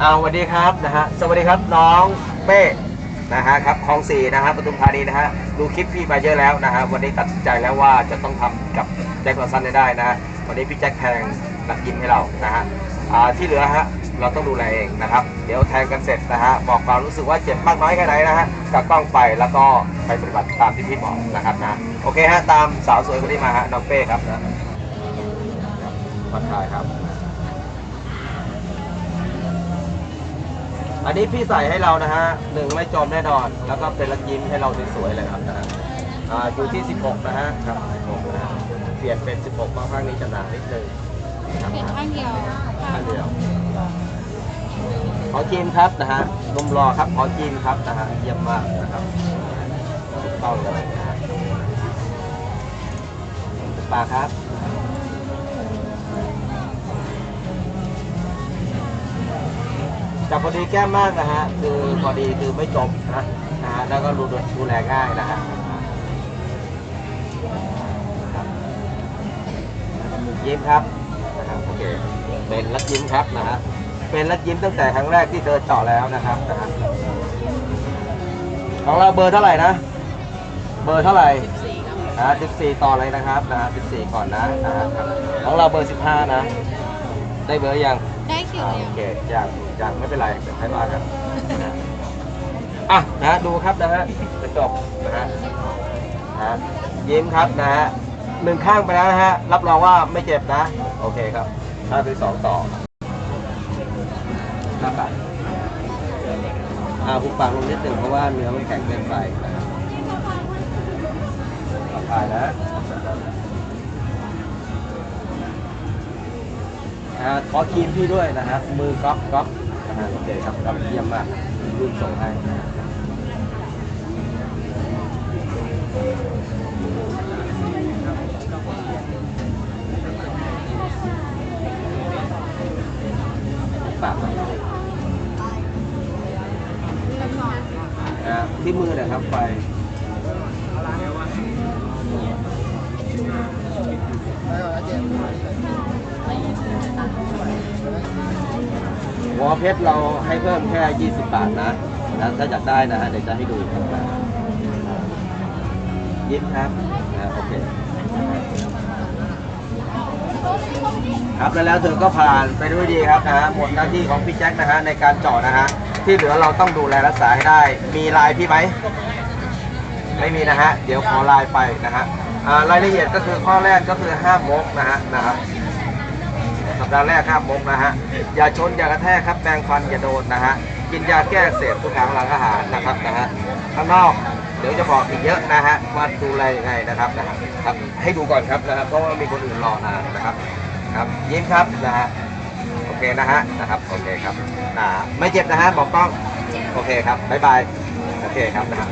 เอาสวัสดีครับนะฮะสวัสดีครับน้องเป้นะฮะครับคลองสี่นะฮะปทุมธานีนะฮะดูคลิปพี่มาเยอะแล้วนะฮะวันนี้ตัดสินใจแล้วว่าจะต้องทำกับแจ็คลอสันให้ได้นะฮะวันนี้พี่แจ็คแทงนักยิมให้เรานะฮะที่เหลือฮะเราต้องดูแลเองนะครับ เดี๋ยวแทงกันเสร็จนะฮะบอกความรู้สึกว่าเจ็บมากน้อยแค่ไหนนะฮะกับกล้องไปแล้วก็ไปปฏิบัติตามที่พี่บอกนะครับนะโอเคฮะตามสาวสวยคนนี้มาฮะน้องเป้ครับนะมาถ่ายครับ อันนี้พี่ใส่ให้เรานะฮะหนึ่งไม่จมแน่นอน แล้วก็เป็นระยิ้มให้เราสวยๆเลยครับนะฮะอ่าอยู่ที่ 16 นะฮะครับ16นะฮะเปลี่ยนเป็น 16บางครั้งนี้จะหนานิดนึงครับเปลี่ยนข้างเดียวข้างเดียว ขอจีนครับนะฮะนมรอครับ ขอจีนครับนะฮะเยี่ยมมากนะครับถูกต้องเลยนะฮะปากครับ พอดีแก้มมากนะฮะ คือพอดีคือไม่จมนะนะฮะแล้วก็ดูดูแลง่ายนะฮะครับยิ้มครับนะครับโอเคเป็นลักยิ้มครับนะฮะเป็นลักยิ้มตั้งแต่ครั้งแรกที่เธอเจาะแล้วนะครับนะฮะของเราเบอร์เท่าไหร่นะ เบอร์เท่าไหร่อ่า14 ต่อเลยนะครับนะฮะ14 ก่อนนะนะฮะของเราเบอร์ 15 นะ ได้เบอร์ยัง อ่าโอเคยังยังไม่เป็นไรเดี๋ยวให้มาครับนะอะนะดูครับนะฮะกระจกนะฮะนะฮะยิ้มครับนะฮะหนึ่งข้างไปแล้วนะฮะรับรองว่าไม่เจ็บนะ โอเคครับถ้าเป็นสองต่อหน้าปากอ่าหุบปากลงนิดหนึ่งเพราะว่าเนื้อมันแข็งเกินไปนะครับต่อไปนะ ขอทีมพี่ด้วยนะฮะมือก๊อฟก๊อฟนะฮะโอเคครับก๊อฟเยี่ยมมากรุ่นส่งให้นะฮะปากที่มือเนะครับไปวอเพชรเราให้เพิ่มแค่ 20 บาทนะนะถ้าอยากได้นะฮะเดี๋ยวจะให้ดูครับยิ้มครับนะโอเคครับแล้วแล้วเธอก็ผ่านไปด้วยดีครับนะฮะหมดหน้าที่ของพี่แจ็คนะฮะในการเจาะนะฮะที่เหลือเราต้องดูแลรักษาให้ได้ มีลายพี่ไหมไม่มีนะฮะเดี๋ยวขอลายไปนะฮะรายละเอียดก็คือข้อแรกก็คือห้ามมกนะฮะนะครับ สัปดาห์แรกห้ามมกนะฮะ อย่าชนอย่ากระแทกครับแปรงฟันอย่าโดนนะฮะ กินยาแก้เสพทุกครั้งหลังอาหารนะครับนะฮะ ข้างนอกเดี๋ยวจะบอกอีกเยอะนะฮะว่าดูแลยังไงนะครับนะครับครับให้ดูก่อนครับนะครับเพราะว่ามีคนอื่นรอนานนะครับครับยิ้มครับนะฮะโอเคนะฮะนะครับโอเคครับนะไม่เจ็บนะฮะบอกกล้องโอเคครับบ๊ายบายโอเคครับนะฮะ